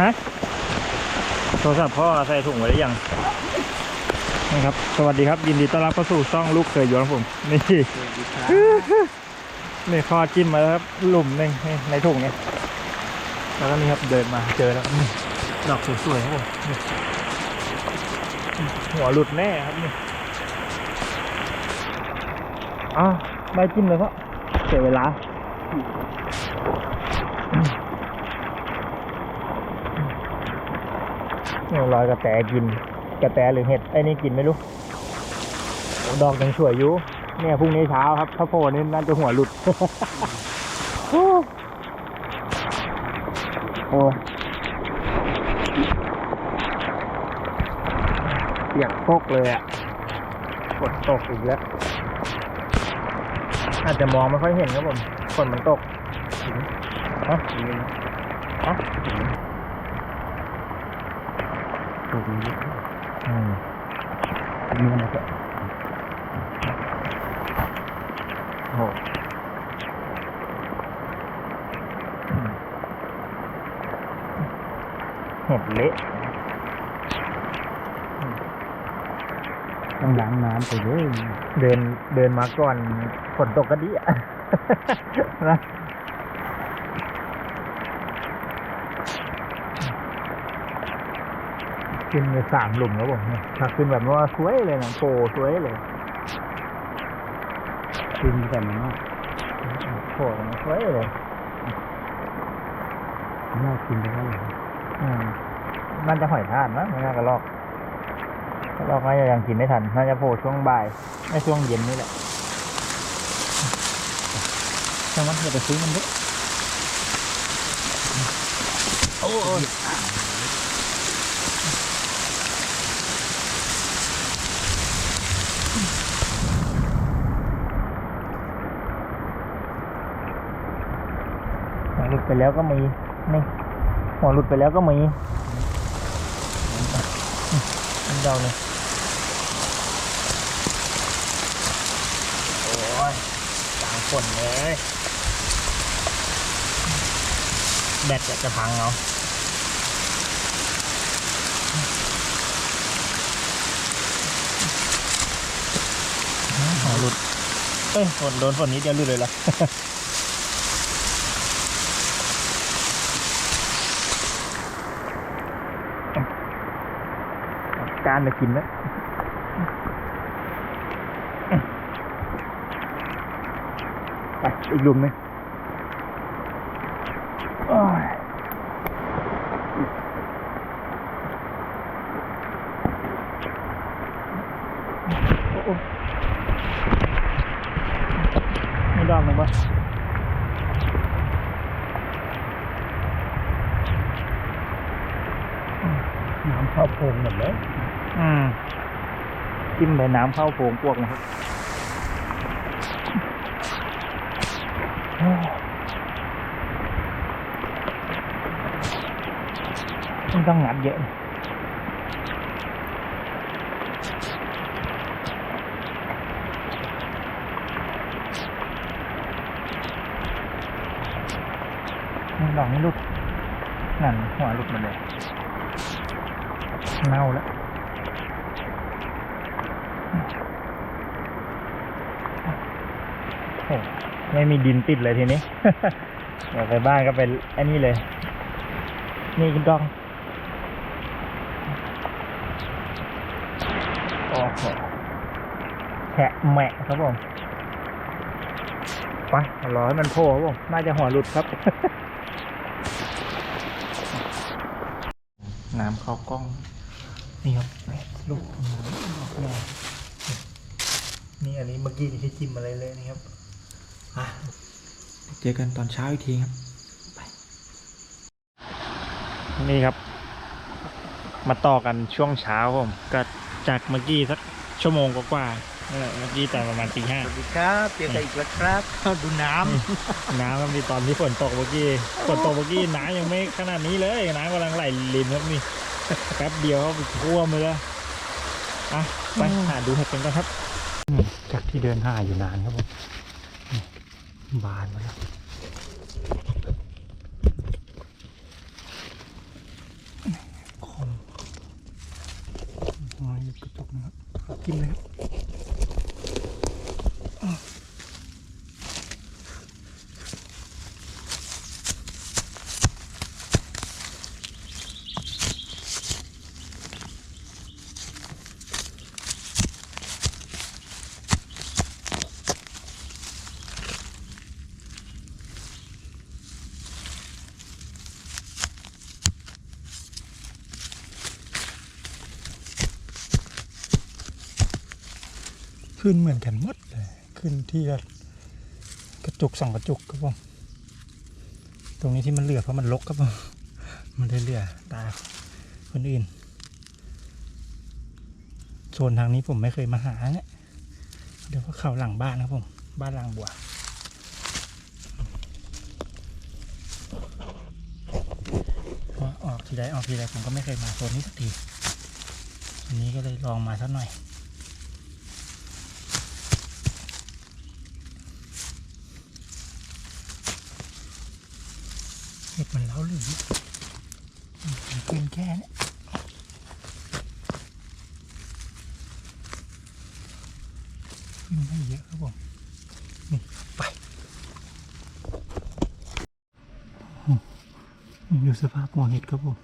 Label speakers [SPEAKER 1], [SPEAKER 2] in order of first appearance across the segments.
[SPEAKER 1] ฮะโทรศัพท์พ่อใส่ถุงไว้หรือยังนี่ครับ สวัสดีครับ ยินดีต้อนรับเข้าสู่ช่องลูกเคยย้อนผม นี่นี่ข้อจิ้มมาแล้วครับ หลุมหนึ่งนี่ในถุงเนี่ยแล้วก็นี่ครับเดินมาเจอแล้วครับนี่ดอกสวยๆครับผมนี่หัวหลุดแน่ครับนี่อ้าวไม่จิ้มเลยครับเสียเวลา นี่ยรอยกระแตกิน กระแตหรือเห็ดไอ้นี่กินไม่รู้ดอกยังสวยอยู่เนี่ยพรุ่งนี้เช้าครับถ้าโผล่นี่น่าจะหัวหลุด โอ้โอ้เปียกโคกเลยอะฝนตกอีกแล้ว อาจจะมองไม่ค่อยเห็นครับผมฝนมันตกฮะฮะ
[SPEAKER 2] ตัวนี้
[SPEAKER 1] อืม
[SPEAKER 2] เนื้อนะครับ
[SPEAKER 1] โอ้เห็ดเละ
[SPEAKER 2] ต้องล้างน้ำไปเลย
[SPEAKER 1] เดินเดินมาก่อนฝนตกก็ดีอะนะ ขึ้นไปสามหลุมแล้วผมเนี่ยถ้าขึ้นแบบว่าสวยเลยนะโปรสวยเลย
[SPEAKER 2] กินแต่มันว่า
[SPEAKER 1] โผล่มาสวยเลย
[SPEAKER 2] น่ากินไปได้เลย
[SPEAKER 1] อืมน่าจะหอยทากนะไม่น่ากระลอกกระลอกน่าจะยังกินไม่ทันน่าจะโผล่ช่วงบ่ายไม่ช่วงเย็นนี่แหละช่างมันอย่าไปซื้อมันเยอะโอ้ย หลุดไปแล้วก็มีนี่หัวหลุดไปแล้วก็มีเดาเลยโอ้ยกลางฝนเลยแบตจะพังเอาหัวหลุดเอ้ยฝนโดนฝนนี้เดียวหลุดเลยล่ะ การไปกินแล้วไปอีกลุมหนึงอ้ยโอ้โอ้ไม่ดอกหนึ่งปะ
[SPEAKER 2] น้ำเข้าโพงหมดเลย
[SPEAKER 1] อืมจิ้มไปน้ำเข้าโพรงพวกนะครับโอ้มันต้องงัดเยอะนะมันดอกไม่หลุดนั่นหัวหลุดหมาเลย เน่าแล้ว โอ้ ไม่มีดินติดเลยทีนี้เดี๋ยวไปบ้านก็เป็นอันนี้เลย นี่กินกล้องโอ้โหแฉะแหมะครับผมไปรอให้มันโผล่ครับผมน่าจะหัวหลุดครับ น้ำเข้ากล้อง นี่ครับลูกน้ำดอกแรกนี่อันนี้เมื่อกี้ที่จิ้มอะไรเลยนี่ครับ อะเจอกันตอนเช้าอีกทีครับนี่ครับ มาต่อกันช่วงเช้าผมก็จากเมื่อกี้สักชั่วโมงกว่าๆนั่นแหละเมื่อกี้ตอนประมาณตีห้า
[SPEAKER 2] สวัสดีครับเจอกันอีกแล้วครับ ดูน้
[SPEAKER 1] น้ำมันมีตอนที่ฝนตกเมื่อกี้ฝนตกเมื่อกี้น้ำยังไม่ขนาดนี้เลยน้ำกำลังไหลริมครับนี่แป๊บเดียวเขาท่วมเลยอะอะไปหาดูเห็ดกันก่อนครับ จากที่เดินหาอยู่นานครับผมนี่ บานมาแล้ว
[SPEAKER 3] ขึ้นเหมือนกันหมดเลยขึ้นที่กระจุกสองกระจุกครับผมตรงนี้ที่มันเหลือเพราะมันลกครับผมมันเลยเหลือตาคนอื่นโซนทางนี้ผมไม่เคยมาหาเนี่ยเดี๋ยวก็เข้าหลังบ้านนะครับผมบ้านหลังบัวออกทีใดออกทีใดผมก็ไม่เคยมาโซนนี้สักทีวันนี้ก็เลยลองมาสักหน่อย เห็ดมันเล้าหรือมันขึ้นแค่นี้ขึ้นไม่เยอะครับผม นี่ ไป นี่ดูสภาพหัวเห็ดครับผม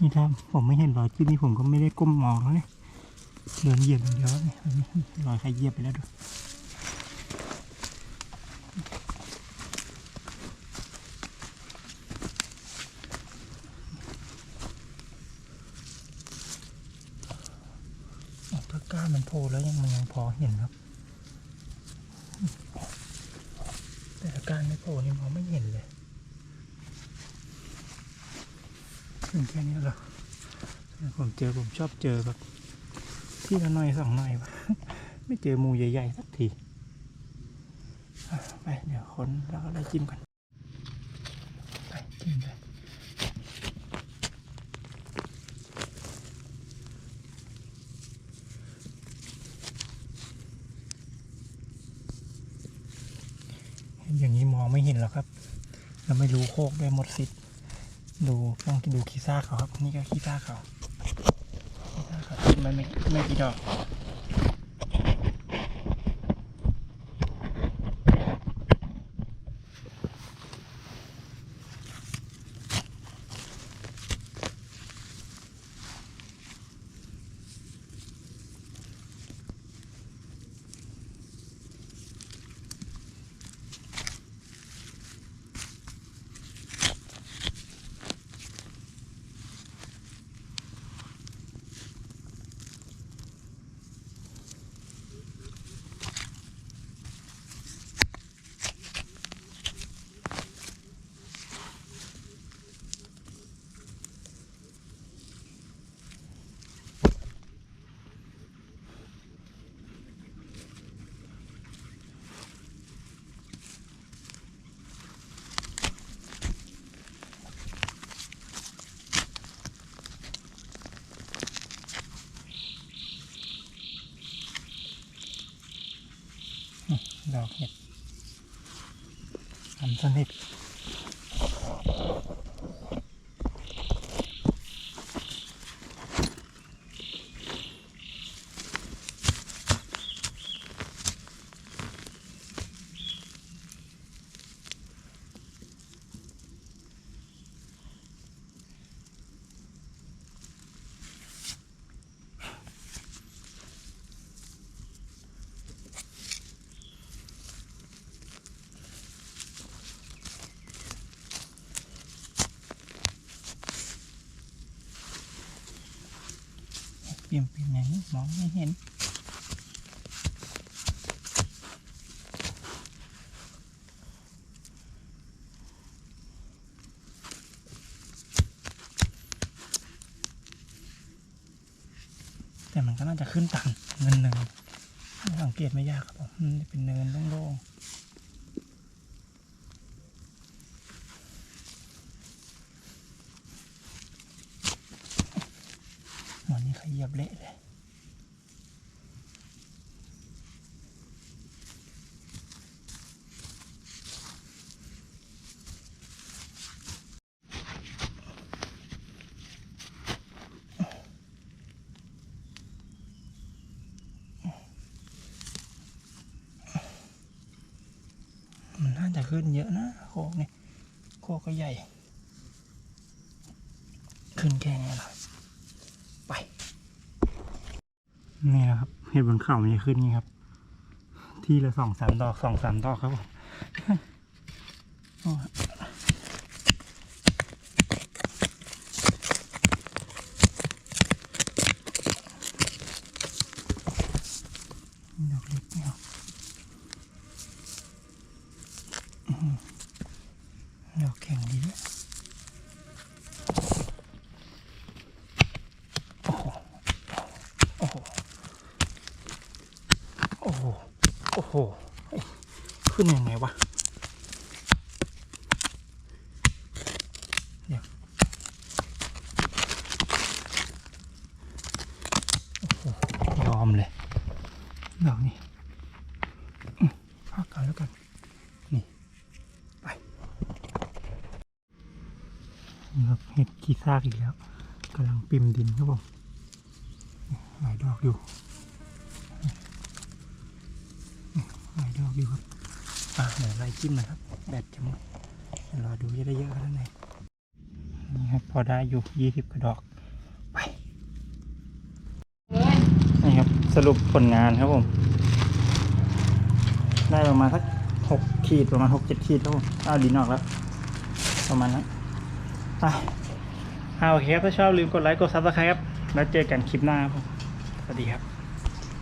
[SPEAKER 3] นี่ถ้าผมไม่เห็นรอยจิ้มนี่ผมก็ไม่ได้ก้มมองแล้วเนี่ย เดินเหยียบอย่างเดียวเนี่ยรอยใครเหยียบไปแล้วดูออกตะ โผล่แล้วยังมันยังพอเห็นครับ แต่ตะกร้าไม่โผล่นี่มองไม่เห็นเลยถึงแค่นี้เหรอผมเจอผมชอบเจอแบบที่ละหน่อยสองหน่อยไม่เจอมูใหญ่ๆสักทีไปเดี๋ยวค้นแล้วก็ได้จิ้มกันไปจิ้มเลย อย่างนี้มองไม่เห็นหรอกครับ เราไม่รู้โคกด้วยหมดสิทธิ์ดูต้องดูขี้ซากเขาครับ นี่ก็ขี้ซากเขาขี้ซากเขาไม่ไม่ไม่กี่ดอก ดอกเห็ดทำสนิท เปลี่ยนเป็นอย่างนี้มองไม่เห็น แต่มันก็น่าจะขึ้นตันเนินเนินๆสังเกตไม่ยากครับผมมันเป็นเนินโล่งๆียบเละเลยมันน่าจะขึ้นเยอะนะโคกนี่โคกก็ใหญ่ ขึ้นแค่นี้เหรอไป นี่นะครับ เห็ดบนเขามันจะขึ้นนี่ครับ ที่ละสองสามดอกสองสามดอกครับผม โอ้ดอก ดอกแข็งดีด้วยโอ้โห โอ้โห โอ้โห โอ้โหเฮ้ย ขึ้นยังไงวะเดี๋ยวโอ้โหยอมเลยดอกนี้อืมพักกันแล้วกัน นี่ ไปครับเห็ดขี้ซากอีกแล้วกำลังปิมดินครับผมหลายดอกอยู่นี่หลายดอกอยู่ครับ อะเดี๋ยวไล่จิ้มนะครับ แบตจะหมดรอดูจะได้เยอะขนาดไหนนี่ครับพอได้อยู่ยี่สิบกระดอกไปนี่ครับสรุปผลงานครับผม ได้ประมาณสักหกขีดประมาณหกเจ็ดขีดครับผมเอาดินออกแล้ว ประมาณนั้นไปเอาโอเคครับถ้าชอบลืมกดไลค์กดซับสไครต์ครับแล้วเจอกันคลิปหน้าครับผมสวัสดีครับ